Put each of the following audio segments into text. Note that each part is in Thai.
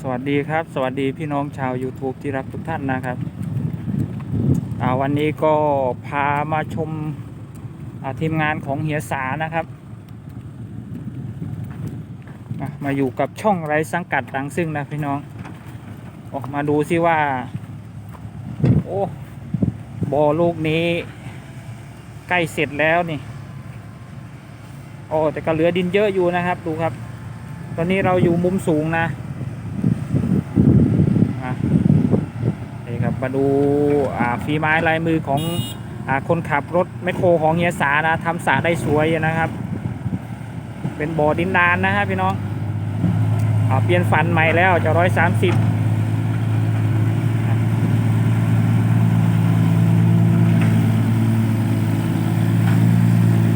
สวัสดีครับ สวัสดีพี่น้องชาว YouTube ที่รักทุกท่านนะครับวันนี้ก็พามาชมทีมงานของเฮียสานะครับ มาอยู่กับช่องไร้สังกัดดังซึ่งนะพี่น้องออกมาดูซิว่า โอ้บ่อลูกนี้ ใกล้เสร็จแล้วนี่โอ้แต่ก็เหลือดินเยอะอยู่นะครับ ดูครับ ตอนนี้เราอยู่มุมสูงนะนี่ครับ มาดูฝีไม้ลายมือของอคนขับรถแมคโครของเฮียสานะทำสระได้สวยนะครับ เป็นบ่อดินดานนะฮะพี่น้องอเปลี่ยนฟันใหม่แล้วจะร้อยสามสิบ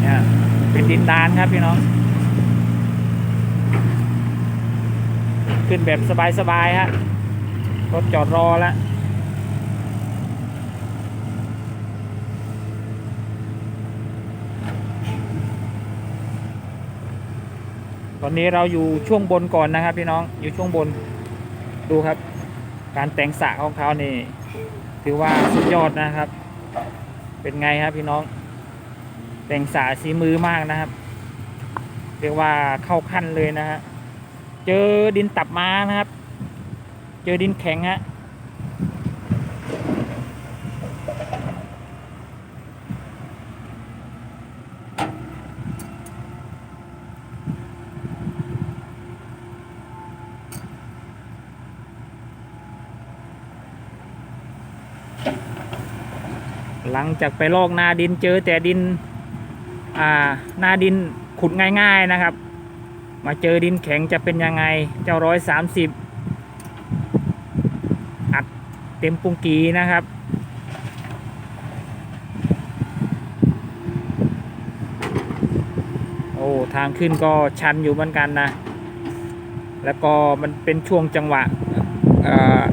เนี่ยเป็นดินดานครับพี่น้อง ขึ้นแบบสบายๆฮะรถจอดรอแล้ว ตอนนี้เราอยู่ช่วงบนก่อนนะครับ พี่น้องอยู่ช่วงบนดูครับ การแต่งสระของเขานี่ ถือว่าสุดยอดนะครับ เป็นไงครับพี่น้อง แต่งสระสีมือมากนะครับ เรียกว่าเข้าขั้นเลยนะฮะเจอดินตับม้านะครับ เจอดินแข็งฮะ หลังจากไปลอกนาดินเจอแต่ดินอ่านาดินขุดง่าย ๆนะครับ มาเจอดินแข็งจะเป็นยังไง เจ้าร้อยสามสิบอัดเต็มปุงกีนะครับ โอ้ทางขึ้นก็ชันอยู่เหมือนกันนะ แล้วก็มันเป็นช่วงจังหวะ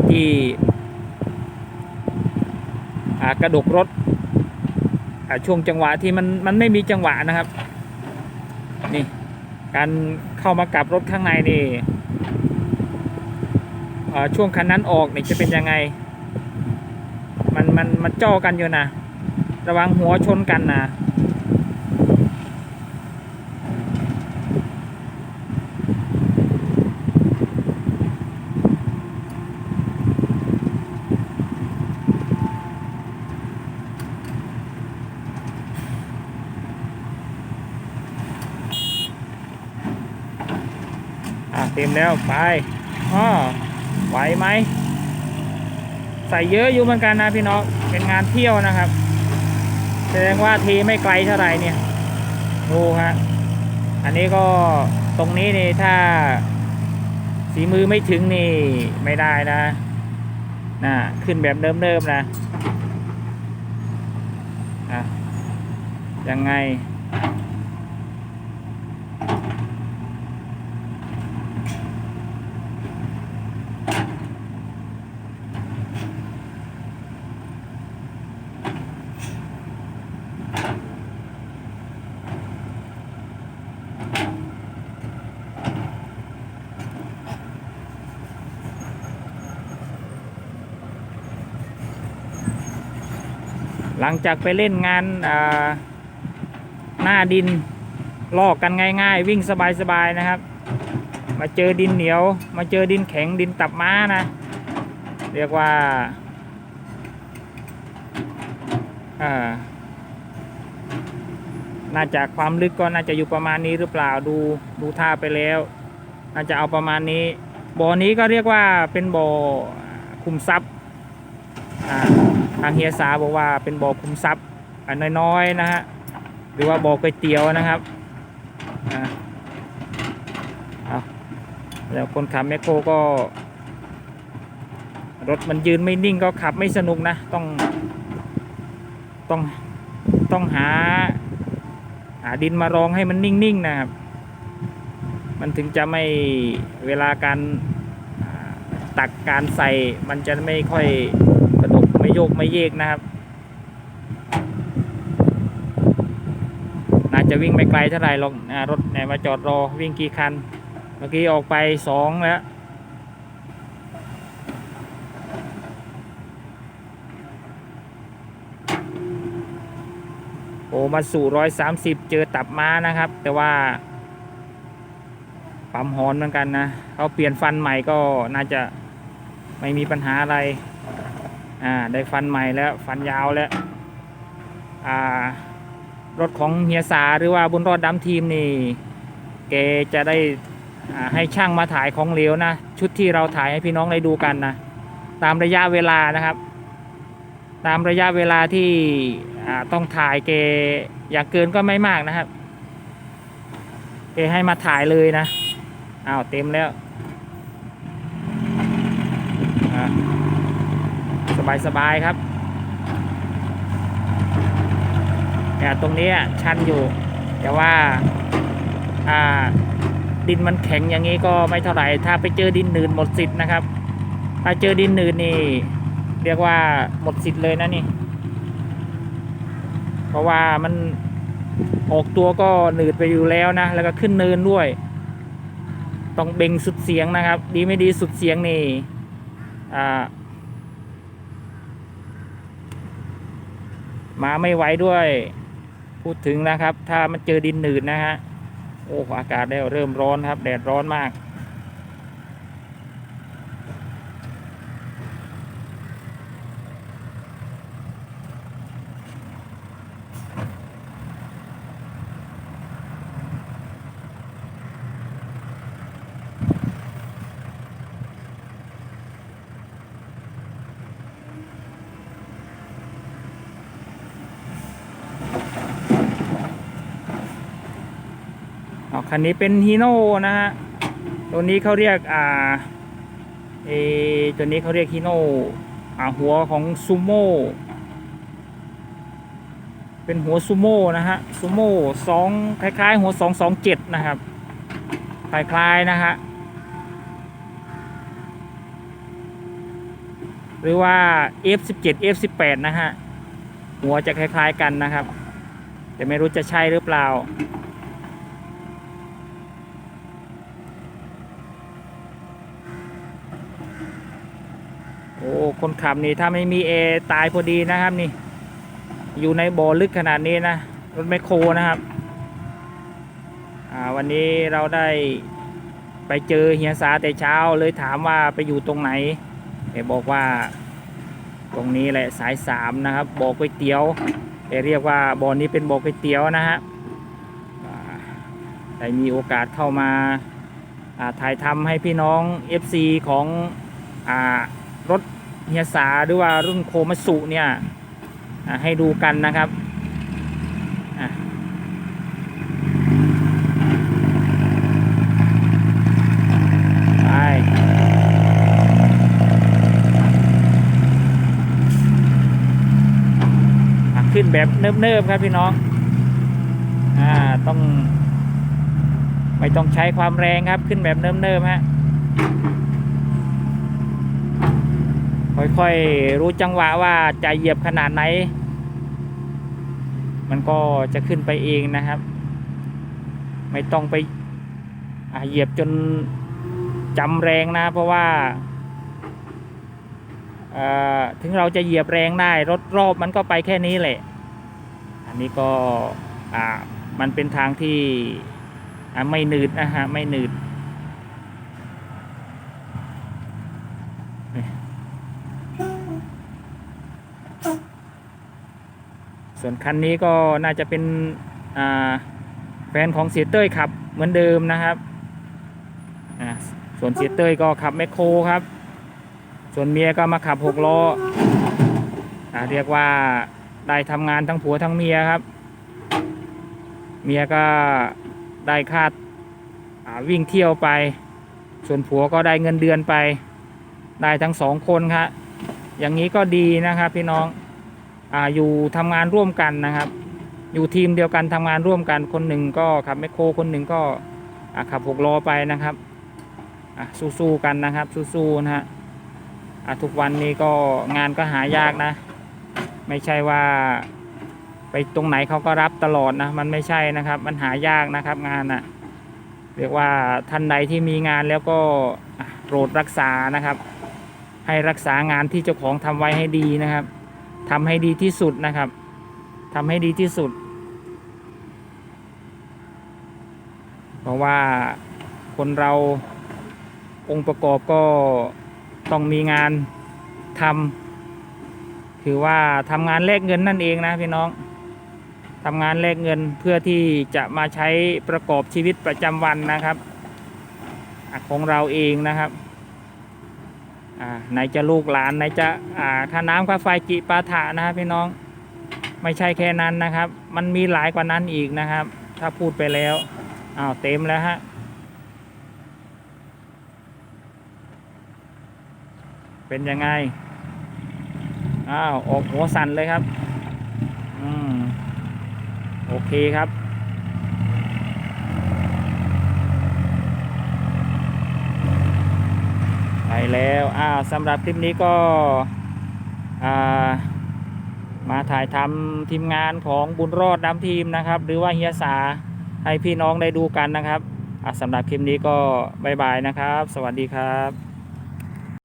ที่กระดกรถ ช่วงจังหวะที่มันมันไม่มีจังหวะนะครับ นี่ การเข้ามากลับรถข้างในนี่ช่วงคันนั้นออกนี่จะเป็นยังไง มันมันมันจ้อกันอยู่นะ ระวังหัวชนกันนะ ต็มแล้วไปอ้อไหวไหมใส่เยอะอยู่เหมือนกันนะพี่น้องเป็นงานเที่ยวนะครับแสดงว่าทีไม่ไกลเท่าไหร่เนี่ยดูฮะอันนี้ก็ตรงนี้นี่ถ้าสีมือไม่ถึงนี่ไม่ได้นะน่ะขึ้นแบบเดิมๆนะอะยังไง หลังจากไปเล่นงานาหน้าดินลอกกันง่าย ๆ วิ่งสบายๆนะครับ มาเจอดินเหนียว มาเจอดินแข็งดินตับม้านะ เรียกว่าอาน่าจะความลึกก็น่าจะอยู่ประมาณนี้หรือเปล่าดูดูท่าไปแล้ว น่าจะเอาประมาณนี้บ่อนี้ก็เรียกว่าเป็นบ่อคุมทรัพย์อ่า ทางเฮียสาบอกว่าเป็นบ่อคุมทรัพย์อันน้อยๆนะฮะหรือว่าบ่อก๋วยเตี๋ยวนะครับเอาแล้วคนขับแมคโครก็ รถมันยืนไม่นิ่งก็ขับไม่สนุกนะ ต้องต้องต้องหาหาดินมารองให้มันนิ่งๆนะครับ มันถึงจะไม่เวลาการตักการใส่มันจะไม่ค่อย ไม่โยกไม่เยกนะครับ น่าจะวิ่งไม่ไกลเท่าไหร่หรอกรถเนมาจอดรอวิ่งกี่คัน เมื่อกี้ออกไปสองแล้วโอมาสู่ร้อยสามสิบเจอตับม้านะครับ แต่ว่าปั๊มฮอนเหมือนกันนะเขาเปลี่ยนฟันใหม่ก็น่าจะไม่มีปัญหาอะไร อ่าได้ฟันใหม่แล้วฟันยาวแล้วอ่ารถของเฮียสาหรือว่าบุญรอดดำทีมนี่แกจะได้ให้ช่างมาถ่ายของเหลวนะ ชุดที่เราถ่ายให้พี่น้องได้ดูกันนะตามระยะเวลานะครับ ตามระยะเวลาที่ต้องถ่ายแกอย่างเกินก็ไม่มากนะครับแกให้มาถ่ายเลยนะอ้าวเต็มแล้ว สบายๆครับแต่ตรงนี้ชันอยู่ แต่ว่าอ่าดินมันแข็งอย่างนี้ก็ไม่เท่าไหร่ ถ้าไปเจอดินหนืดหมดสิทธิ์นะครับ ถ้าเจอดินหนืดนี่ เรียกว่าหมดสิทธิ์เลยนะนี่ เพราะว่ามันออกตัวก็หนืดไปอยู่แล้วนะ แล้วก็ขึ้นเนินด้วย ต้องเบ่งสุดเสียงนะครับ ดีไม่ดีสุดเสียงนี่ อ่า มาไม่ไหวด้วย พูดถึงนะครับ ถ้ามันเจอดินหนืดนะฮะโอ้อากาศได้เริ่มร้อนครับ แดดร้อนมาก คันนี้เป็นฮีโน่นะฮะ ตัวนี้เขาเรียกอ่าเอตัวนี้เขาเรียกฮีโน่อ่าหัวของซูโม่เป็นหัวซูโม่นะฮะซูโม่สองคล้าย ๆ หัวสองสองเจ็ดนะครับ คล้ายๆนะฮะหรือว่า F17 F18 นะฮะ หัวจะคล้าย ๆ กันนะครับ แต่ไม่รู้จะใช่หรือเปล่า อ้คนขับนี่ถ้าไม่มีเอตายพอดีนะครับนี่ อยู่ในบ่อลึกขนาดนี้นะรถแมคโครนะครับวันนี้เราได้ไปเจอเฮียสาแต่เช้าเลยถามว่าไปอยู่ตรงไหนแกบอกว่าตรงนี้แหละสายสามนะครับบ่อก๋วยเตี๋ยวแกเรียกว่าบ่อนี้เป็นบ่อก๋วยเตี๋ยวนะฮะอ่าได้มีโอกาสเข้ามาาถ่ายทำให้พี่น้อง FC ของอรถ เฮียสาหรือว่ารุ่นโคมัสุเนี่ยให้ดูกันนะครับขึ้นแบบเนิบๆครับพี่น้องอ่าต้อง ไม่ต้องใช้ความแรงครับขึ้นแบบเนิบๆฮะ ค่อยๆรู้จังหวะว่าจะเหยียบขนาดไหน มันก็จะขึ้นไปเองนะครับ ไม่ต้องไปเหยียบจนจำแรงนะ เพราะว่าถึงเราจะเหยียบแรงได้รถรอบมันก็ไปแค่นี้แหละ อันนี้ก็มันเป็นทางที่ไม่หนืดนะฮะไม่หนืด ส่วนคันนี้ก็น่าจะเป็นแฟนของเสียเต้ยขับเหมือนเดิมนะครับส่วนเสียเต้ยก็ขับแมคโครครับ ส่วนเมียก็มาขับหกล้ออเรียกว่าได้ทำงานทั้งผัวทั้งเมียครับ เมียก็ได้ค่าวิ่งเที่ยวไป ส่วนผัวก็ได้เงินเดือนไป ได้ทั้งสองคนครับอย่างนี้ก็ดีนะครับพี่น้อง อ่าอยู่ทำงานร่วมกันนะครับ อยู่ทีมเดียวกันทำงานร่วมกันคนหนึ่งก็ขับแมคโครคนหนึ่งก็ขับหกล้อไปนะครับสู้ๆกันนะครับสู้ๆนะฮะทุกวันนี้ก็งานก็หายากนะ ไม่ใช่ว่าไปตรงไหนเขาก็รับตลอดนะมันไม่ใช่นะครับ มันหายากนะครับงานอะเรียกว่าท่านใดที่มีงานแล้วก็โปรดรักษานะครับ ให้รักษางานที่เจ้าของทำไว้ให้ดีนะครับ ทำให้ดีที่สุดนะครับทำให้ดีที่สุด เพราะว่าคนเราองค์ประกอบก็ต้องมีงานทำคือว่าทำงานแลกเงินนั่นเองนะพี่น้องทำงานแลกเงินเพื่อที่จะมาใช้ประกอบชีวิตประจำวันนะครับ ของเราเองนะครับ ไหนจะลูกหลานไหนจะอ่าค่าน้ำค่าไฟจิปาถะนะครับพี่น้องไม่ใช่แค่นั้นนะครับ มันมีหลายกว่านั้นอีกนะครับ ถ้าพูดไปแล้วอ้าวเต็มแล้วฮะเป็นยังไงอ้าวออกหัวสั่นเลยครับ อืม โอเคครับ ไป แล้วอ้าวสำหรับคลิปนี้ก็มาถ่ายทำทีมงานของบุญรอดดำทีมนะครับ หรือว่าเฮียสาให้พี่น้องได้ดูกันนะครับสำหรับคลิปนี้ก็บายบายนะครับ สวัสดีครับ